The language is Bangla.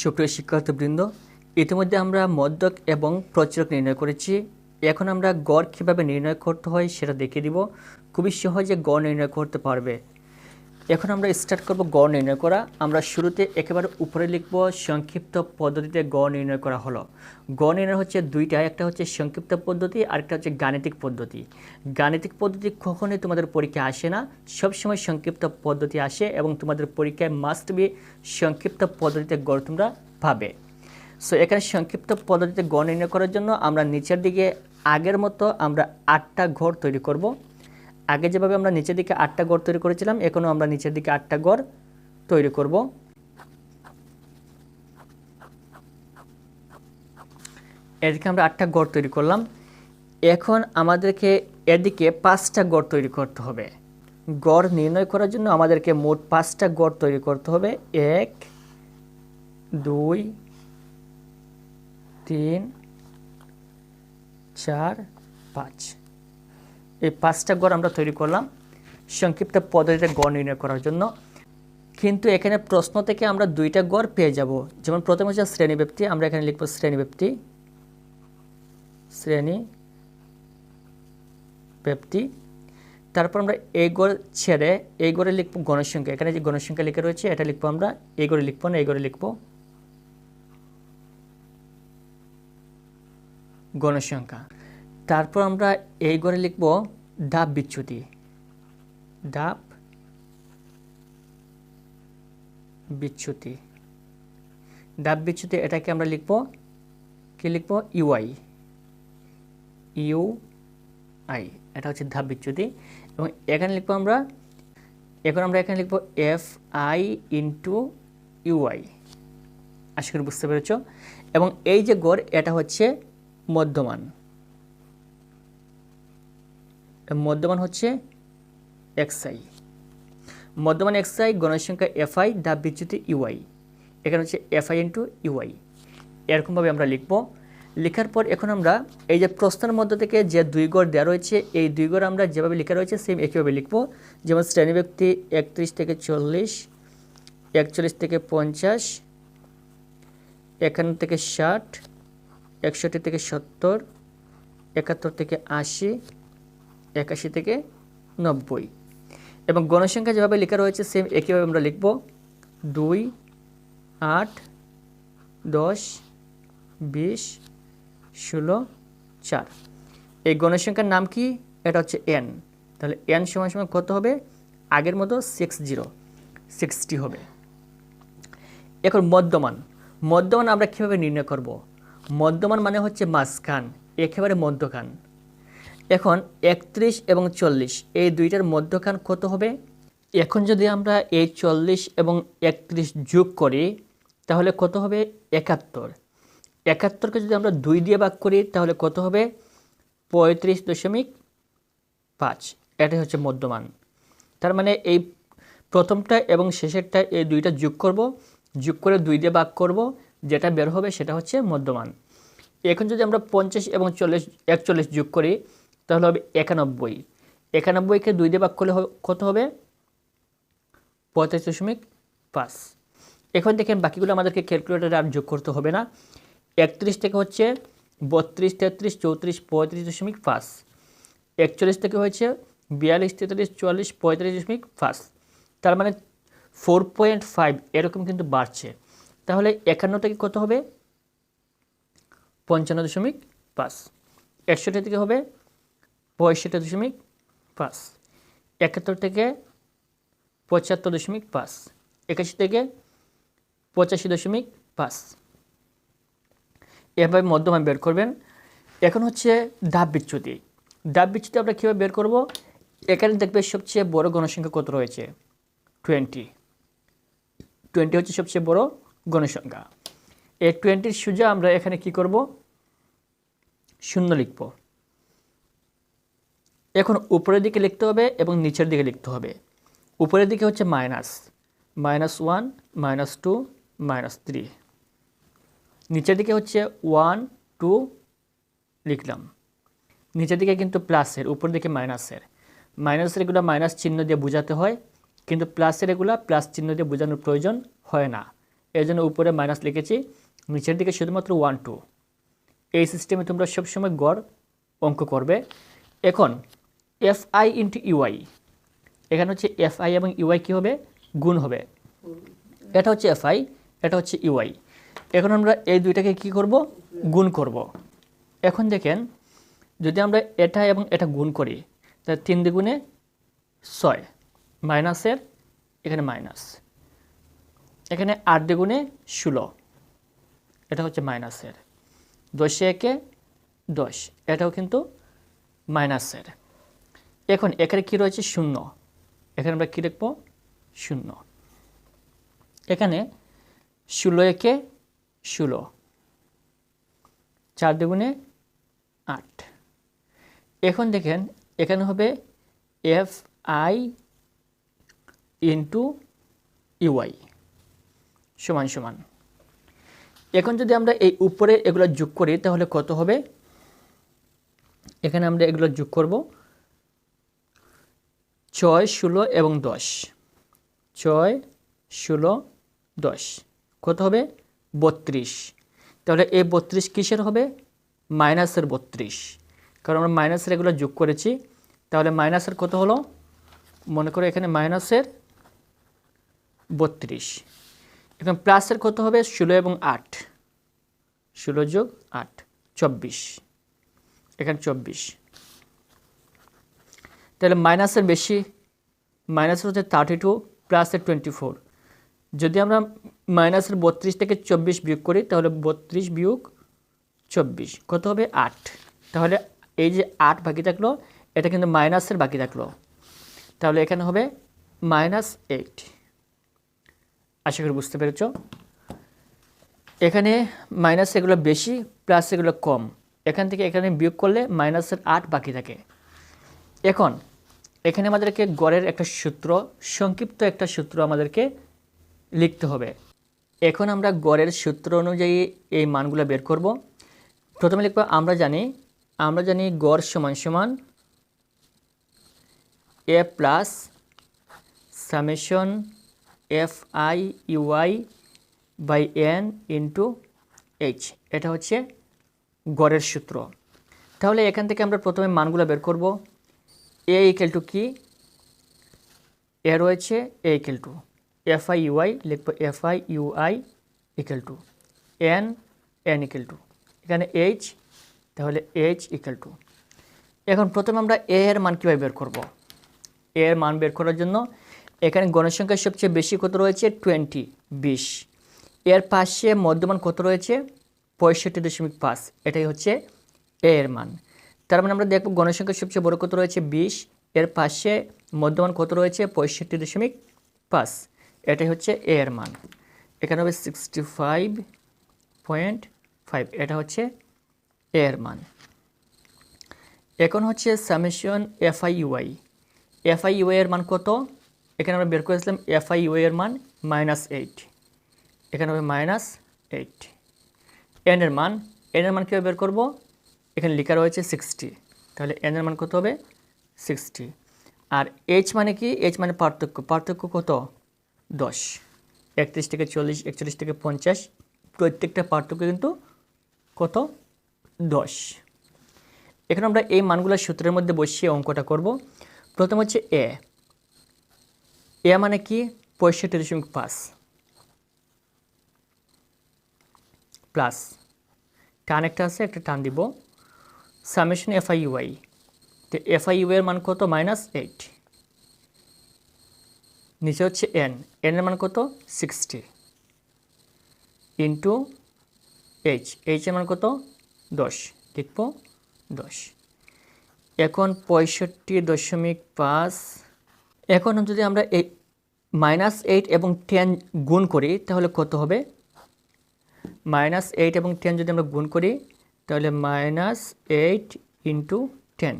সুপ্রিয় শিক্ষার্থীবৃন্দ, ইতিমধ্যে আমরা মদ্যক এবং প্রচুরক নির্ণয় করেছি। এখন আমরা গড় কীভাবে নির্ণয় করতে হয় সেটা দেখিয়ে দিব। খুবই সহজে গড় নির্ণয় করতে পারবে। এখন আমরা স্টার্ট করব গড় নির্ণয় করা। আমরা শুরুতে একেবারে উপরে লিখব, সংক্ষিপ্ত পদ্ধতিতে গড় নির্ণয় করা হলো। গড় নির্ণয় হচ্ছে দুইটা, একটা হচ্ছে সংক্ষিপ্ত পদ্ধতি আরেকটা হচ্ছে গাণিতিক পদ্ধতি। গাণিতিক পদ্ধতি কখনোই তোমাদের পরীক্ষায় আসে না। সবসময় সংক্ষিপ্ত পদ্ধতি আসে এবং তোমাদের পরীক্ষায় মাস্ট বি সংক্ষিপ্ত পদ্ধতিতে গড় তোমরা পাবে। সো এখানে সংক্ষিপ্ত পদ্ধতিতে গড় নির্ণয় করার জন্য আমরা নিচের দিকে আগের মতো আমরা আটটা ঘর তৈরি করব। আগে যেভাবে আমরা নিচের দিকে আটটা গড় তৈরি করেছিলাম, এখনও আমরা নিচের দিকে আটটা গড় তৈরি করব। এদিকে আমরা আটটা গড় তৈরি করলাম। এখন আমাদেরকে এদিকে পাঁচটা গড় তৈরি করতে হবে। গড় নির্ণয় করার জন্য আমাদেরকে মোট পাঁচটা গড় তৈরি করতে হবে। এক, দুই, তিন, চার, পাঁচ। এই পাঁচটা গড় আমরা তৈরি করলাম সংক্ষিপ্ত পদ্ধতিতে গড় নির্ণয় করার জন্য। কিন্তু এখানে প্রশ্ন থেকে আমরা দুইটা গড় পেয়ে যাব। যেমন প্রথমে হচ্ছে শ্রেণি ব্যক্তি আমরা এখানে লিখব শ্রেণি ব্যক্তি শ্রেণি ব্যক্তি তারপর আমরা এই গড় ছেড়ে এই গড়ে লিখব গণসংখ্যা। এখানে যে গণসংখ্যা লিখে রয়েছে, এটা লিখব আমরা এই গড়ে লিখব না এই গড়ে লিখব গণসংখ্যা। তারপর আমরা এই ঘরে লিখব ডাব বিচ্ছুতি ডাব বিচ্যুতি। ডাব বিচ্ছুতি এটাকে আমরা লিখব, কি লিখব? ইউআই ইউ আই এটা হচ্ছে ধাপ বিচ্যুতি। এবং এখানে লিখব আমরা, এখন আমরা এখানে লিখব এফ আই ইন্টু ইউআই আশা করি বুঝতে পেরেছ। এবং এই যে গড়, এটা হচ্ছে মধ্যমান। মধ্যমান হচ্ছে এক্সআই মধ্যমান এক্সআই গণসংখ্যা এফআই ডাব বিচ্যুতি ইউআই এখানে হচ্ছে এফআই ইন্টু ইউআই এরকমভাবে আমরা লিখব। লেখার পর এখন আমরা এই যে প্রশ্নের মধ্য থেকে যে দুই গড় দেওয়া রয়েছে, এই দুই গড় আমরা যেভাবে লেখা রয়েছে সেম একইভাবে লিখব। যেমন শ্রেণি ব্যক্তি একত্রিশ থেকে চল্লিশ, একচল্লিশ থেকে পঞ্চাশ, একান্ন থেকে ষাট, একষট্টি থেকে সত্তর, একাত্তর থেকে আশি একাশি থেকে নব্বই। এবং গণসংখ্যা যেভাবে লেখা রয়েছে সেম একইভাবে আমরা লিখব দুই, আট, দশ, বিশ, ষোলো, চার। এই গণসংখ্যার নাম কি? এটা হচ্ছে এন তাহলে এন সমান সমান কত হবে? আগের মতো সিক্স জিরো সিক্সটি হবে। এখন মধ্যমান। মধ্যমান আমরা কীভাবে নির্ণয় করব? মধ্যমান মানে হচ্ছে মাঝখান, একেবারে মধ্যখান। এখন একত্রিশ এবং চল্লিশ, এই দুইটার মধ্যখান কত হবে? এখন যদি আমরা এই চল্লিশ এবং একত্রিশ যোগ করি, তাহলে কত হবে? একাত্তর। একাত্তরকে যদি আমরা দুই দিয়ে ভাগ করি, তাহলে কত হবে? পঁয়ত্রিশ দশমিক পাঁচ। এটাই হচ্ছে মধ্যমান। তার মানে এই প্রথমটা এবং শেষেরটা এই দুইটা যোগ করব, যোগ করে দুই দিয়ে ভাগ করব, যেটা বের হবে সেটা হচ্ছে মধ্যমান। এখন যদি আমরা পঞ্চাশ এবং চল্লিশ, একচল্লিশ যোগ করি তাহলে হবে একানব্বই। একানব্বইকে দুই দিয়ে ভাগ করলে কত হবে? পঁয়তাল্লিশ দশমিক পাঁচ। এখন দেখেন বাকিগুলো আমাদেরকে ক্যালকুলেটারে আর যোগ করতে হবে না। একত্রিশ থেকে হচ্ছে বত্রিশ, তেত্রিশ, চৌত্রিশ, পঁয়ত্রিশ দশমিক পাঁচ। একচল্লিশ থেকে হয়েছে বিয়াল্লিশ, তেতাল্লিশ, চুয়াল্লিশ, পঁয়তাল্লিশ দশমিক পাঁচ। তার মানে ফোর পয়েন্ট ফাইভ এরকম কিন্তু বাড়ছে। তাহলে একান্ন থেকে কত হবে? পঞ্চান্ন দশমিক পাঁচ। একষট্টি থেকে হবে পঁয়ষট্টি দশমিক পাঁচ। একাত্তর থেকে পঁচাত্তর দশমিক পাঁচ। একাশি থেকে পঁচাশি দশমিক পাঁচ। এভাবে মধ্যমান বের করবেন। এখন হচ্ছে ডাব বিচ্যুতি ডাব বিচ্যুতি আমরা কীভাবে বের করব? এখানে দেখবে সবচেয়ে বড় গণসংখ্যা কত রয়েছে? টোয়েন্টি। টোয়েন্টি হচ্ছে সবচেয়ে বড় গণসংখ্যা এই টোয়েন্টির সোজা আমরা এখানে কি করব? শূন্য লিখব। এখন উপরের দিকে লিখতে হবে এবং নিচের দিকে লিখতে হবে। উপরের দিকে হচ্ছে minus minus one minus two minus three নিচের দিকে হচ্ছে ওয়ান টু লিখলাম। নিচের দিকে কিন্তু প্লাসের উপর দিকে মাইনাসের মাইনাসের এগুলো মাইনাস চিহ্ন দিয়ে বোঝাতে হয়, কিন্তু প্লাসের এগুলো প্লাস চিহ্ন দিয়ে বোঝানোর প্রয়োজন হয় না। এর জন্য উপরে মাইনাস লিখেছি, নিচের দিকে শুধুমাত্র ওয়ান টু এই সিস্টেমে তোমরা সবসময় গড় অঙ্ক করবে। এখন এফ আই ইন্টু ইউআই এখানে হচ্ছে এফ আই এবং ইউআই কী হবে? গুণ হবে। এটা হচ্ছে এফ আই এটা হচ্ছে ইউআই এখন আমরা এই দুইটাকে কি করব? গুণ করব। এখন দেখেন, যদি আমরা এটা এবং এটা গুণ করি, তাহলে তিন দ্বিগুণে ছয়, মাইনাসের এখানে মাইনাস। এখানে আট দ্বিগুণে ষোলো, এটা হচ্ছে মাইনাসের। দশে একে দশ, এটাও কিন্তু মাইনাসের। এখন এখানে কী রয়েছে? শূন্য। এখানে আমরা কী লিখব? শূন্য। এখানে ষোলো একে ষোলো। চার দুগুণে আট। এখন দেখেন, এখানে হবে এফ আই ইন্টু ইউআই। সমান সমান। এখন যদি আমরা এই উপরে এগুলো যোগ করি, তাহলে কত হবে? এখানে আমরা এগুলো যোগ করব। ছয়, ষোলো এবং দশ। ছয়, ষোলো, দশ। কত হবে? বত্রিশ। তাহলে এই বত্রিশ কিসের হবে? মাইনাসের বত্রিশ। কারণ আমরা মাইনাসের এগুলো যোগ করেছি। তাহলে মাইনাসের কত হলো? মনে করো এখানে মাইনাসের বত্রিশ। এখন প্লাসের কত হবে? ষোলো এবং আট। ষোলো যোগ আট, চব্বিশ। এখানে চব্বিশ। তাহলে মাইনাসের বেশি মাইনাসের হচ্ছে থার্টি টু প্লাসের টোয়েন্টি ফোর যদি আমরা মাইনাসের বত্রিশ থেকে চব্বিশ বিয়োগ করি, তাহলে বত্রিশ বিয়োগ চব্বিশ, কত হবে আট। তাহলে এই যে আট বাকি থাকল, এটা কিন্তু মাইনাসের বাকি থাকল। তাহলে এখানে হবে মাইনাস এইট আশা করি বুঝতে পেরেছ? এখানে মাইনাস এগুলো বেশি প্লাস এগুলো কম। এখান থেকে এখানে বিয়োগ করলে মাইনাসের আট বাকি থাকে। এখন, এখানে আমাদেরকে গড়ের একটা সূত্র, সংক্ষিপ্ত একটা সূত্র আমাদেরকে লিখতে হবে। এখন আমরা গড়ের সূত্র অনুযায়ী এই মানগুলো বের করব। প্রথমে লিখব, আমরা জানি আমরা জানি গড় সমান সমান A plus summation F I UI by N into H এটা হচ্ছে গড়ের সূত্র। তাহলে এখান থেকে আমরা প্রথমে মানগুলো বের করব। এ ইকেল টু কি এ রয়েছে A equal to F I UI লিখব F I UI equal to N N equal to এখানে এইচ তাহলে এইচ ইকেল টু এখন প্রথমে আমরা এ এর মান কীভাবে বের করব? এ এর মান বের করার জন্য এখানে গণসংখ্যা সবচেয়ে বেশি কত রয়েছে? টোয়েন্টি বিশ। এর পাশে মধ্যমান কত রয়েছে? পঁয়ষট্টি দশমিক পাঁচ। এটাই হচ্ছে এ এর মান। তার মানে আমরা দেখব গণসংখ্যা সবচেয়ে বড় কত রয়েছে? বিশ। এর পাশে মধ্যমান কত রয়েছে? পঁয়ষট্টি দশমিক পাঁচ। এটাই হচ্ছে এ এর মান। এখানে হবে সিক্সটি ফাইভ পয়েন্ট ফাইভ এটা হচ্ছে এ এর মান। এখন হচ্ছে summation FI UI FI UI এর মান কত? এখানে আমরা বের করেছিলাম এফআই ইউআই এর মান মাইনাস এইট এখানে হবে মাইনাস এইট এন এর মান। এন এর মান কীভাবে বের করব? এখানে লেখা রয়েছে সিক্সটি তাহলে এন এর মান কত হবে? সিক্সটি আর এইচ মানে কি? এইচ মানে পার্থক্য। পার্থক্য কত? দশ। একত্রিশ থেকে চল্লিশ, একচল্লিশ থেকে পঞ্চাশ, প্রত্যেকটা পার্থক্য কিন্তু কত? দশ। এখন আমরা এই মানগুলো সূত্রের মধ্যে বসিয়ে অঙ্কটা করব। প্রথম হচ্ছে এ এ মানে কি? পঁয়ষট্টি দশমিক পাঁচ। প্লাস টান একটা আছে, একটা টান দিব। সামেশন এফআই ইউআই তো এফআই ইউ এর মান কত? Minus eight. নিচে হচ্ছে এন। এন এর মান কত? সিক্সটি। Into H. এইচ এর মান কত? দশ। লিখব দশ। এখন পঁয়ষট্টি দশমিক পাঁচ। এখন যদি আমরা এই মাইনাস এইট এবং টেন গুণ করি, তাহলে কত হবে? মাইনাস এইট এবং টেন যদি আমরা গুণ করি তাহলে মাইনাস এইট ইন্টু টেন